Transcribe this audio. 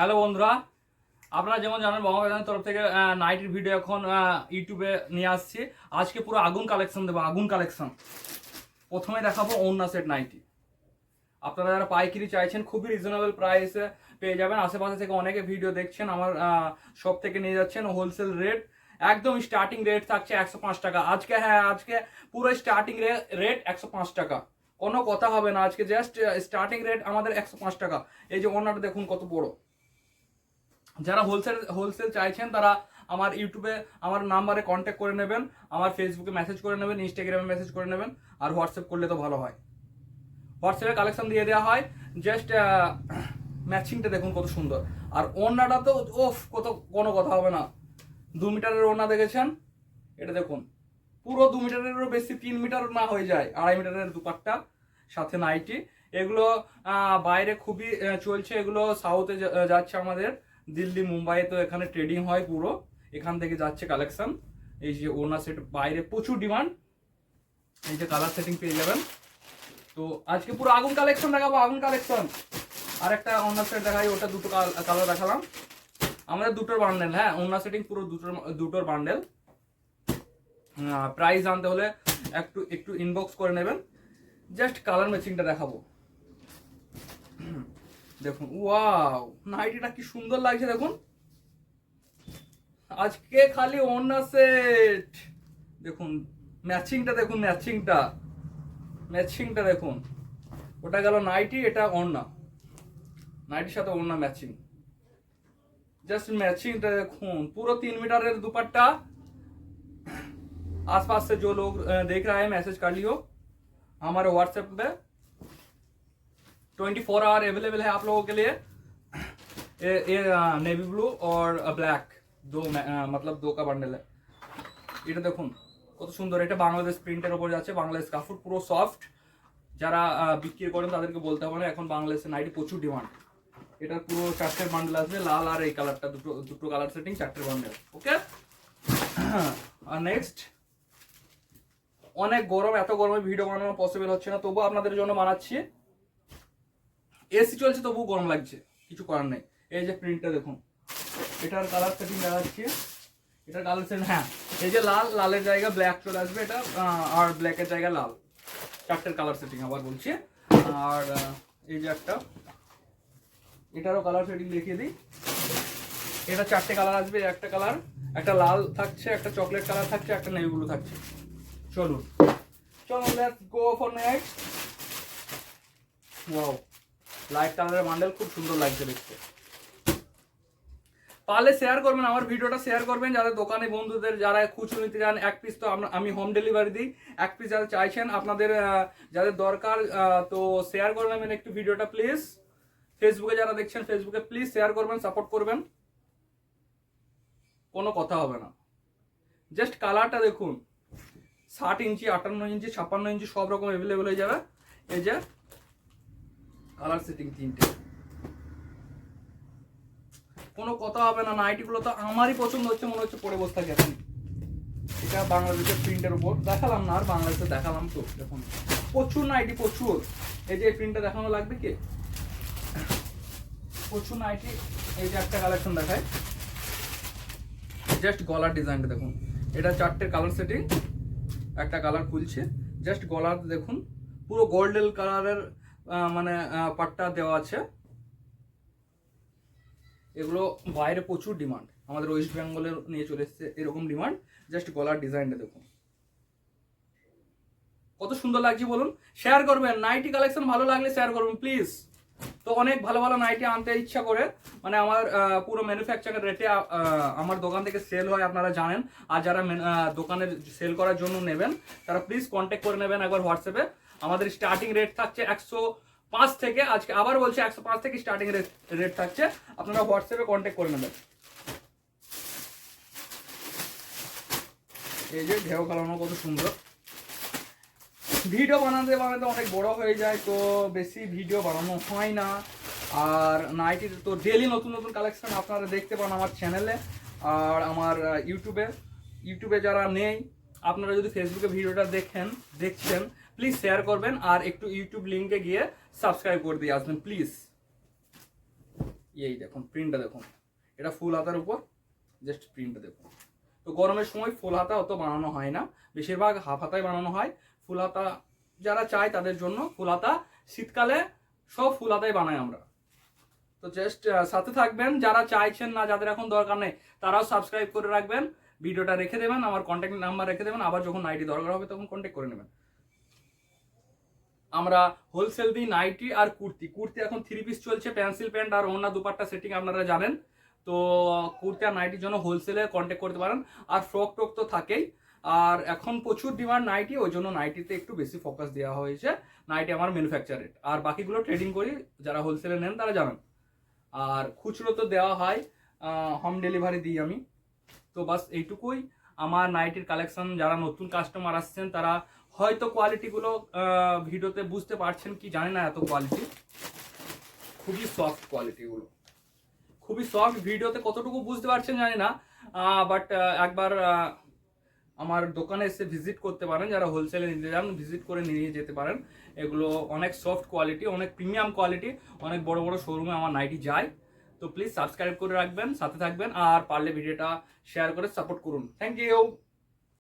Hello বন্ধুরা, আপনারা যেমন জানেন বঙ্গবাজারের তরফ থেকে নাইটের ভিডিও এখন ইউটিউবে নিয়ে আসছি। আজকে পুরো আগুন কালেকশন দেবো, আগুন কালেকশন প্রথমে দেখাবো ওন্না সেট নাইটি। আপনারা যারা পাইকারি চাইছেন, খুবই রিজনেবল প্রাইসে পেয়ে যাবেন। আশেপাশে থেকে অনেকে ভিডিও দেখছেন, আমার শপ থেকে নিয়ে যাচ্ছেন হোলসেল রেট একদম স্টার্টিং রেট থাকছে একশো পাঁচ টাকা। আজকে হ্যাঁ আজকে পুরো স্টার্টিং রেট একশো পাঁচ টাকা। কোনো কথা হবে না। আজকে জাস্ট স্টার্টিং রেট আমাদের একশো পাঁচ টাকা। এই যে ওনাটা দেখুন কত বড়। যারা হোলসেল হোলসেল চাইছেন তারা আমার ইউটিউবে আমার নাম্বারে কন্ট্যাক্ট করে নেবেন, আমার ফেসবুকে মেসেজ করে নেবেন ইনস্টাগ্রামে মেসেজ করে নেবেন, আর হোয়াটসঅ্যাপ করলে তো ভালো হয়। হোয়াটসঅ্যাপে কালেকশন দিয়ে দেওয়া হয় জাস্ট ম্যাচিংটা দেখুন কত সুন্দর। আর ওড়নাটা তো, ওফ, কত, কোনো কথা হবে না। দু মিটারের ওড়না দেখেছেন? এটা দেখুন। পুরো দু মিটারেরও বেশি তিন মিটার না হয়ে যায়, আড়াই মিটারের দুপাট্টা, সাথে নাইটি। এগুলো বাইরে খুবই চলছে। এগুলো সাউথে যাচ্ছে আমাদের। দিল্লি মুম্বাই তো এখানে ট্রেডিং হয় পুরো। এখান থেকে যাচ্ছে কালেকশন এই যে ওনা সেট বাইরে প্রচুর ডিমান্ড এই যে কালার সেটিং পেয়ে যাবেন। তো আজকে পুরো আগুন কালেকশন দেখাবো, আগুন কালেকশন আর একটা ওনার সেট দেখাই, ওটা দুটো কালার দেখালাম। আমাদের দুটোর বান্ডেল হ্যাঁ ওনার সেটিং পুরো দুটোর দুটোর বান্ডেল প্রাইস আনতে হলে একটু একটু ইনবক্স করে নেবেন। জাস্ট কালার ম্যাচিংটা দেখাবো। দেখুন ওয়াও নাইটিটা কি সুন্দর লাগছে দেখুন আজকে খালি ওনা সেট দেখুন ম্যাচিংটা দেখুন ম্যাচিংটা ম্যাচিংটা দেখুন ওটা গেল নাইটি এটা ওড়না নাইটির সাথে ওড়না ম্যাচিং জাস্ট ম্যাচিংটা দেখুন পুরো तीन मीटर दुपट्टा आसपास से जो लोग अ, देख रहा है मैसेज कर लियो हमारे व्हाट्सएप पे ट्वेंटी फोर आवर अवेलेबल है आप लोगों के लिए ये ये नेवी ब्लू और ब्लैक दो में- अ, मतलब दो का बंडल है এটা দেখুন কত সুন্দর এটা বাংলাদেশ প্রিন্টের ওপর যাচ্ছে বাংলাদেশ কাপড় পুরো সফট যারা আহ, বিক্রি করেন তাদেরকে বলতে হবে না এখন বাংলাদেশে নাইটি প্রচুর ডিমান্ড এটা পুরো চারটের বান্ডেল আসবে লাল আর এই কালারটা দুটো দুটো কালার সেটিং চারটের বান্ডেল ওকে আর নেক্সট অনেক গরম এত গরমে ভিডিও বানানো পসিবল হচ্ছে না তবু আপনাদের জন্য বানাচ্ছি এসি চলছে তবু গরম লাগছে, কিছু করার নেই। এই যে প্রিন্টটা দেখুন, এটার কালার সেটিং দেখাচ্ছি। এটার কালার সেটিং হ্যাঁ এই যে লাল, লালের জায়গা ব্ল্যাক চলে আসবে, এটা আর ব্ল্যাকের জায়গা লাল। চারটের কালার সেটিং আবার বলছি। আর এই যে একটা, এটারও কালার সেটিং দেখিয়ে দিই। এটা চারটে কালার আসবে, একটা কালার একটা লাল থাকছে, একটা চকলেট কালার থাকছে, একটা নেভি ব্লু থাকছে। চলুন। চলুন let's go for next wow light কালারের বান্ডেল খুব সুন্দর লাগছে দেখতে। পারলে শেয়ার করবেন, আমার ভিডিওটা শেয়ার করবেন। যাদের দোকানে বন্ধুদের, যারা খুচরো নিতে চান, এক পিস তো আমি হোম ডেলিভারি দিই। এক পিস যারা চাইছেন, আপনাদের যাদের দরকার তো শেয়ার করে নেবেন একটু ভিডিওটা প্লিজ ফেসবুকে যারা দেখছেন ফেসবুকে প্লিজ শেয়ার করবেন সাপোর্ট করবেন। কোনো কথা হবে না। জাস্ট কালারটা দেখুন। ষাট ইঞ্চি, আটান্ন ইঞ্চি, ছাপ্পান্ন ইঞ্চি সব রকম অ্যাভেলেবেল হয়ে যাবে। এই যে কালার সেটিং তিনটে। কোনো কথা হবে না নাইটিগুলো তো আমারই পছন্দ হচ্ছে, মনে হচ্ছে পরে বসে থাকে এখন। এটা বাংলাদেশের প্রিন্টের উপর। দেখালাম না, আর বাংলাদেশে দেখালাম তো, দেখুন। প্রচুর নাইটি প্রচুর। এই যে প্রিন্টটা দেখানো লাগবে কি? প্রচুর নাইটি এই যে একটা কালেকশন দেখায়। জাস্ট গলার ডিজাইনটা দেখুন। এটা চারটে কালার সেটিং একটা কালার খুলছে। জাস্ট গলার দেখুন, পুরো গোল্ডেন কালারের মানে পাট্টা দেওয়া আছে। এগুলো বাইরে প্রচুর ডিমান্ড। আমাদের ওয়েস্ট বেঙ্গলের নিয়ে চলে এসছে এরকম ডিমান্ড। জাস্ট গলার ডিজাইনটা দেখুন। কত সুন্দর লাগছে বলুন। শেয়ার করবেন। নাইটি কালেকশন ভালো লাগলে শেয়ার করবেন প্লিজ তো অনেক ভালো ভালো নাইটি আনতে ইচ্ছা করে। মানে আমার পুরো ম্যানুফ্যাকচারের রেটে আমার দোকান থেকে সেল হয় আপনারা জানেন। আর যারা দোকানের সেল করার জন্য নেবেন, তারা প্লিজ কন্ট্যাক্ট করে নেবেন একবার হোয়াটসঅ্যাপে আমাদের স্টার্টিং রেট থাকছে একশো পাঁচ থেকে, আজকে আবার বলছে একশো পাঁচ থেকে স্টার্টিং রেট থাকছে। আপনারা হোয়াটসঅ্যাপে কন্ট্যাক্ট করে নেবেন। এই যে ঢেউ কালানো কত সুন্দর। ভিডিও বানাতে বানাতে অনেক বড় হয়ে যায়, তো বেশি ভিডিও বানানো হয় না। আর নাইটির তো ডেলি নতুন নতুন কালেকশন আপনারা দেখতে পান আমার চ্যানেলে আর আমার ইউটিউবে ইউটিউবে যারা নেই, আপনারা যদি ফেসবুকে ভিডিওটা দেখেন, দেখছেন প্লিজ শেয়ার করবেন। আর একটু ইউটিউব লিঙ্কে গিয়ে সাবস্ক্রাইব করে দিয়ে আসবেন প্লিজ এই দেখুন প্রিন্টটা দেখুন। এটা ফুল হাতার উপর জাস্ট প্রিন্টটা দেখুন। তো গরমের সময় ফুল হাতা অত বানানো হয় না। বেশিরভাগ হাফ হাতায় বানানো হয়। ফুল হাতা যারা চায় তাদের জন্য ফুল হাতা। শীতকালে সব ফুল হাতায় বানাই আমরা। তো জাস্ট সাথে থাকবেন। যারা চাইছেন না, যাদের এখন দরকার নেই, তারাও সাবস্ক্রাইব করে রাখবেন। ভিডিওটা রেখে দেবেন, আমার কন্ট্যাক্ট নাম্বার রেখে দেবেন। আবার যখন আইডি দরকার হবে, তখন কন্ট্যাক্ট করে নেবেন। আমরা হোলসেল দিই নাইটি আর কুর্তি। কুর্তি এখন থ্রি পিস চলছে পেন্সিল প্যান্ট আর অন্য দুপাট্টা সেটিং আপনারা জানেন। তো কুর্তি আর নাইটির জন্য হোলসেলে কন্ট্যাক্ট করতে পারেন। আর ফ্রক টক তো থাকেই। আর এখন প্রচুর ডিমান্ড নাইটি ওই জন্য নাইটিতে একটু বেশি ফোকাস দেওয়া হয়েছে। নাইটি আমার ম্যানুফ্যাকচার রেট আর বাকিগুলো ট্রেডিং করি, যারা হোলসেলে নেন তারা জানেন। আর খুচরো তো দেওয়া হয় হোম ডেলিভারি দিই আমি। তো বাস এইটুকুই। আমার নাইটির কালেকশন যারা নতুন কাস্টমার আসছেন, তারা হয়তো কোয়ালিটিগুলো ভিডিওতে বুঝতে পারছেন কি জানি না এত কোয়ালিটি খুবই সফট কোয়ালিটিগুলো খুবই সফট ভিডিওতে কতটুকু বুঝতে পারছেন জানি না বাট একবার আমার দোকানে এসে ভিজিট করতে পারেন, যারা হোলসেলে নিতে যান ভিজিট করে নিয়ে যেতে পারেন। এগুলো অনেক সফট কোয়ালিটি অনেক প্রিমিয়াম কোয়ালিটি অনেক বড় বড় শোরুমে আমার নাইটি যায়। তো প্লিজ সাবস্ক্রাইব করে রাখবেন, সাথে থাকবেন, আর পারলে ভিডিওটা শেয়ার করে সাপোর্ট করুন। Thank you